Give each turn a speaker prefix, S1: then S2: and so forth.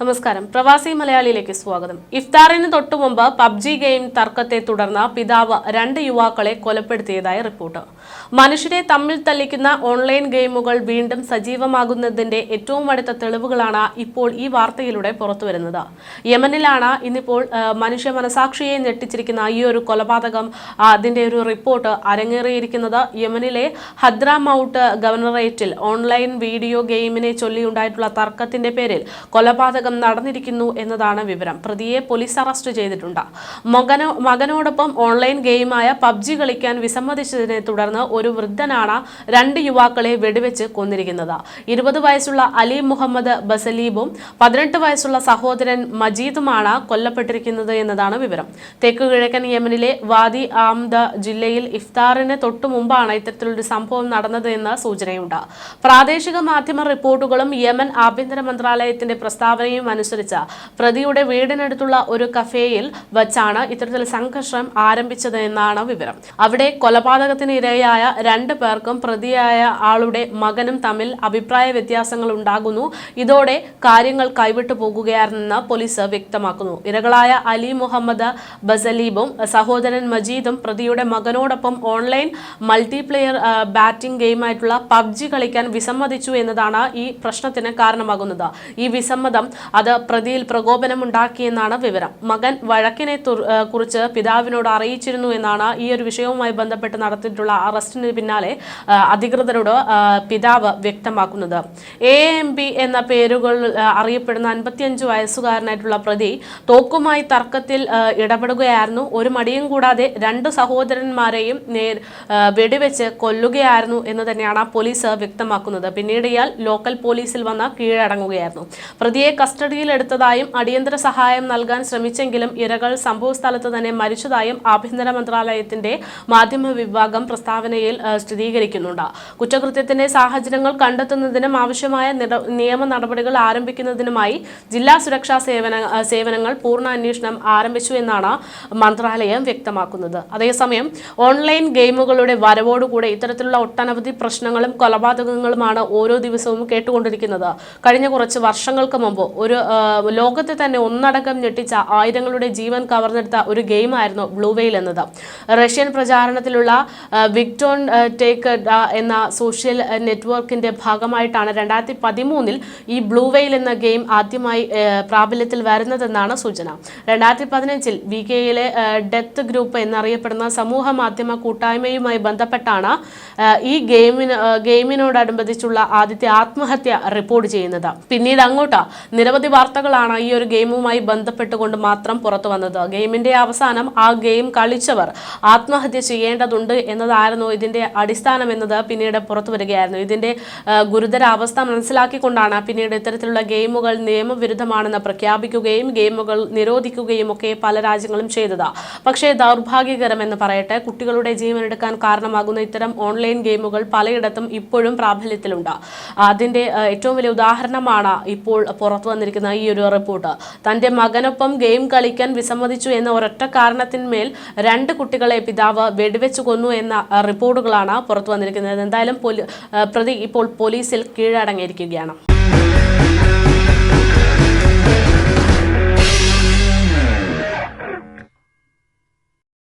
S1: നമസ്കാരം. പ്രവാസി മലയാളിയിലേക്ക് സ്വാഗതം. ഇഫ്താറിന് തൊട്ടുമുമ്പ് പബ്ജി ഗെയിം തർക്കത്തെ തുടർന്ന് പിതാവ് രണ്ട് യുവാക്കളെ കൊലപ്പെടുത്തിയതായി റിപ്പോർട്ട്. മനുഷ്യരെ തമ്മിൽ തല്ലിക്കുന്ന ഓൺലൈൻ ഗെയിമുകൾ വീണ്ടും സജീവമാകുന്നതിന്റെ ഏറ്റവും അടുത്ത തെളിവുകളാണ് ഇപ്പോൾ ഈ വാർത്തയിലൂടെ പുറത്തുവരുന്നത്. യമനിലാണ് ഇന്നിപ്പോൾ മനുഷ്യ മനസാക്ഷിയെ ഞെട്ടിച്ചിരിക്കുന്ന ഈ ഒരു കൊലപാതകം അതിന്റെ ഒരു റിപ്പോർട്ട് അരങ്ങേറിയിരിക്കുന്നത് യമനിലെ ഹദ്രാമൌട്ട് ഗവർണറേറ്റിൽ ഓൺലൈൻ വീഡിയോ ഗെയിമിനെ ചൊല്ലിയുണ്ടായിട്ടുള്ള തർക്കത്തിന്റെ പേരിൽ കൊലപാതകം നടന്നിരിക്കുന്നു എന്നതാണ് വിവരം. പ്രതിയെ പോലീസ് അറസ്റ്റ് ചെയ്തിട്ടുണ്ട്. മകനോ മകനോടൊപ്പം ഓൺലൈൻ ഗെയിമായ പബ്ജി കളിക്കാൻ വിസമ്മതിച്ചതിനെ തുടർന്ന് ഒരു വൃദ്ധനാണ് രണ്ട് യുവാക്കളെ വെടിവെച്ച് കൊന്നിരിക്കുന്നത്. ഇരുപത് വയസ്സുള്ള അലി മുഹമ്മദ് ബസലീബും പതിനെട്ട് വയസ്സുള്ള സഹോദരൻ മജീദുമാണ് കൊല്ലപ്പെട്ടിരിക്കുന്നത് എന്നതാണ് വിവരം. തെക്ക് കിഴക്കൻ യമനിലെ വാദി ആംദ ജില്ലയിൽ ഇഫ്താറിന് തൊട്ടു മുമ്പാണ് ഇത്തരത്തിലൊരു സംഭവം നടന്നത് എന്ന സൂചനയുണ്ട്. പ്രാദേശിക മാധ്യമ റിപ്പോർട്ടുകളും യമൻ ആഭ്യന്തര മന്ത്രാലയത്തിന്റെ പ്രസ്താവനയും അനുസരിച്ച് പ്രതിയുടെ വീടിനടുത്തുള്ള ഒരു കഫേയിൽ വച്ചാണ് ഇത്തരത്തിൽ സംഘർഷം ആരംഭിച്ചത് എന്നാണ് വിവരം. അവിടെ കൊലപാതകത്തിന് ഇരയായ രണ്ട് പേർക്കും പ്രതിയായ ആളുടെ മകനും തമ്മിൽ അഭിപ്രായ വ്യത്യാസങ്ങൾ ഉണ്ടാകുന്നു. ഇതോടെ കാര്യങ്ങൾ കൈവിട്ടു പോകുകയാണെന്ന് പോലീസ് വ്യക്തമാക്കുന്നു. ഇരകളായ അലി മുഹമ്മദ് ബസലീബും സഹോദരൻ മജീദും പ്രതിയുടെ മകനോടൊപ്പം ഓൺലൈൻ മൾട്ടിപ്ലെയർ ബാറ്റിംഗ് ഗെയിമായിട്ടുള്ള പബ്ജി കളിക്കാൻ വിസമ്മതിച്ചു എന്നതാണ് ഈ പ്രശ്നത്തിന് കാരണമാകുന്നത്. ഈ വിസമ്മതം അത് പ്രതിയിൽ പ്രകോപനമുണ്ടാക്കിയെന്നാണ് വിവരം. മകൻ വഴക്കിനെ കുറിച്ച് പിതാവിനോട് അറിയിച്ചിരുന്നു എന്നാണ് ഈ ഒരു വിഷയവുമായി ബന്ധപ്പെട്ട് നടത്തിയിട്ടുള്ള അറസ്റ്റിന് പിന്നാലെ അധികൃതരോട് പിതാവ് വ്യക്തമാക്കുന്നത്. എ എം പി എന്ന പേരുകൾ അറിയപ്പെടുന്ന അൻപത്തിയഞ്ച് വയസ്സുകാരനായിട്ടുള്ള പ്രതി തോക്കുമായി തർക്കത്തിൽ ഇടപെടുകയായിരുന്നു. ഒരു മടിയും കൂടാതെ രണ്ട് സഹോദരന്മാരെയും നേർ വെടിവെച്ച് കൊല്ലുകയായിരുന്നു എന്ന് തന്നെയാണ് പോലീസ് വ്യക്തമാക്കുന്നത്. പിന്നീട് ഇയാൾ ലോക്കൽ പോലീസിൽ വന്ന് കീഴടങ്ങുകയായിരുന്നു. പ്രതിയെ കസ്റ്റഡിയിലെടുത്തതായും അടിയന്തര സഹായം നൽകാൻ ശ്രമിച്ചെങ്കിലും ഇരകൾ സംഭവസ്ഥലത്ത് തന്നെ മരിച്ചതായും ആഭ്യന്തര മന്ത്രാലയത്തിന്റെ മാധ്യമ വിഭാഗം പ്രസ്താവനയിൽ സ്ഥിരീകരിക്കുന്നുണ്ട്. കുറ്റകൃത്യത്തിന്റെ സാഹചര്യങ്ങൾ കണ്ടെത്തുന്നതിനും ആവശ്യമായ നിയമ നടപടികൾ ആരംഭിക്കുന്നതിനുമായി ജില്ലാ സുരക്ഷാ സേവന സേവനങ്ങൾ പൂർണ അന്വേഷണം ആരംഭിച്ചു എന്നാണ് മന്ത്രാലയം വ്യക്തമാക്കുന്നത്. അതേസമയം ഓൺലൈൻ ഗെയിമുകളുടെ വരവോടുകൂടെ ഇത്തരത്തിലുള്ള ഒട്ടനവധി പ്രശ്നങ്ങളും കൊലപാതകങ്ങളുമാണ് ഓരോ ദിവസവും കേട്ടുകൊണ്ടിരിക്കുന്നത്. കഴിഞ്ഞ കുറച്ച് വർഷങ്ങൾക്ക് മുമ്പ് ഒരു ലോകത്തെ തന്നെ ഒന്നടക്കം ഞെട്ടിച്ച ആയിരങ്ങളുടെ ജീവൻ കവർന്നെടുത്ത ഒരു ഗെയിമായിരുന്നു ബ്ലൂവെയിൽ എന്നത്. റഷ്യൻ പ്രചാരണത്തിലുള്ള വിക്ടോൺ ടേക്ക് എന്ന സോഷ്യൽ നെറ്റ്വർക്കിന്റെ ഭാഗമായിട്ടാണ് രണ്ടായിരത്തി പതിമൂന്നിൽ ഈ ബ്ലൂവെയിൽ എന്ന ഗെയിം ആദ്യമായി പ്രാബല്യത്തിൽ വരുന്നതെന്നാണ് സൂചന. രണ്ടായിരത്തി പതിനഞ്ചിൽ വി കെയിലെ ഡെത്ത് ഗ്രൂപ്പ് എന്നറിയപ്പെടുന്ന സമൂഹ മാധ്യമ കൂട്ടായ്മയുമായി ബന്ധപ്പെട്ടാണ് ഈ ഗെയിമിന് ഗെയിമിനോടനുബന്ധിച്ചുള്ള ആദ്യത്തെ ആത്മഹത്യ റിപ്പോർട്ട് ചെയ്യുന്നത്. പിന്നീട് അങ്ങോട്ട് നിരവധി വാർത്തകളാണ് ഈ ഒരു ഗെയിമുമായി ബന്ധപ്പെട്ടുകൊണ്ട് മാത്രം പുറത്തു വന്നത്. ഗെയിമിന്റെ അവസാനം ആ ഗെയിം കളിച്ചവർ ആത്മഹത്യ ചെയ്യേണ്ടതുണ്ട് എന്നതായിരുന്നു ഇതിന്റെ അടിസ്ഥാനം എന്നത് പിന്നീട് പുറത്തു വരികയായിരുന്നു. ഇതിന്റെ ആ, ഗുരുതര അവസ്ഥ മനസ്സിലാക്കിക്കൊണ്ടാണ് പിന്നീട് ഇത്തരത്തിലുള്ള ഗെയിമുകൾ നിയമവിരുദ്ധമാണെന്ന് പ്രഖ്യാപിക്കുകയും ഗെയിമുകൾ നിരോധിക്കുകയും ഒക്കെ പല രാജ്യങ്ങളും ചെയ്തത്. പക്ഷേ ദൗർഭാഗ്യകരം എന്ന് പറയട്ടെ കുട്ടികളുടെ ജീവനെടുക്കാൻ കാരണമാകുന്ന ഇത്തരം ഓൺലൈൻ ഗെയിമുകൾ പലയിടത്തും ഇപ്പോഴും പ്രാബല്യത്തിലുണ്ട്. അതിന്റെ ഏറ്റവും വലിയ ഉദാഹരണമാണ് ഇപ്പോൾ പുറത്തു വന്നിരിക്കുന്ന ഈ ഒരു റിപ്പോർട്ട്. തന്റെ മകനൊപ്പം ഗെയിം കളിക്കാൻ വിസമ്മതിച്ചു എന്ന ഒരൊറ്റ കാരണത്തിന്മേൽ രണ്ട് കുട്ടികളെ പിതാവ് വെടിവെച്ചു കൊന്നു എന്ന റിപ്പോർട്ടുകളാണ് പുറത്തു വന്നിരിക്കുന്നത്. എന്തായാലും പ്രതി ഇപ്പോൾ പോലീസിൽ കീഴടങ്ങിയിരിക്കുകയാണ്.